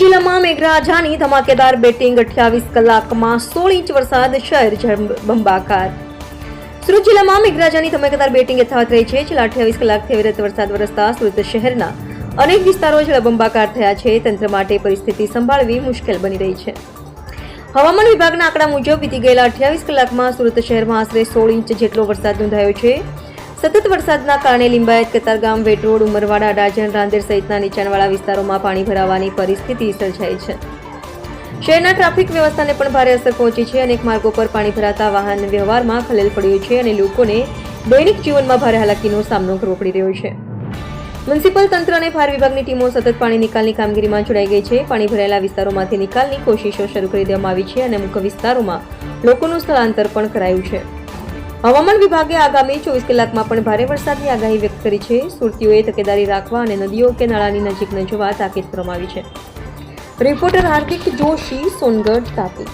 મેઘરાજાની ધમાકેદાર બેટિંગ અઠ્યાવીસ કલાકમાં સોળ ઇંચ વરસાદ, શહેર બંબાકાર. સુરત જિલ્લામાં મેઘરાજાની ધમાકેદાર બેટિંગ યથાવત રહી છે. છેલ્લા અઠ્યાવીસ કલાકથી અવિરત વરસાદ વરસતા સુરત શહેરના અનેક વિસ્તારો જળબંબાકાર થયા છે. તંત્ર માટે પરિસ્થિતિ સંભાળવી મુશ્કેલ બની રહી છે. હવામાન વિભાગના આંકડા મુજબ વીતી ગયેલા અઠ્યાવીસ કલાકમાં સુરત શહેરમાં આશરે સોળ ઇંચ જેટલો વરસાદ નોંધાયો છે. સતત વરસાદના કારણે લિંબાયત, કતારગામ, વેટરોડ, ઉમરવાડા ડાજણ રાંદેર સહિતના નીચાણવાળા વિસ્તારોમાં પાણી ભરાવાની પરિસ્થિતિ સર્જાઈ છે. શહેરના ટ્રાફિક વ્યવસ્થાને પણ ભારે અસર પહોંચી છે. અનેક માર્ગો પર પાણી ભરાતા વાહન વ્યવહારમાં ખલેલ પડ્યું છે અને લોકોને દૈનિક જીવનમાં ભારે હાલાકીનો સામનો કરવો પડી રહ્યો છે. મ્યુનિસિપલ તંત્ર અને ફાયર વિભાગની ટીમો સતત પાણી નિકાલની કામગીરીમાં જોડાઈ ગઈ છે. પાણી ભરાયેલા વિસ્તારોમાંથી નિકાલની કોશિશો શરૂ કરી દેવામાં આવી છે અને અમુક વિસ્તારોમાં લોકોનું સ્થળાંતર પણ કરાયું છે. હવામાન વિભાગે આગામી ચોવીસ કલાકમાં પણ ભારે વરસાદની આગાહી વ્યક્ત કરી છે. સુરતીઓએ તકેદારી રાખવા અને નદીઓ કે નાળાની નજીક ન જવા તાકીદ કરવામાં આવી છે. રિપોર્ટર હાર્દિક જોશી, સોનગઢ, તાપી.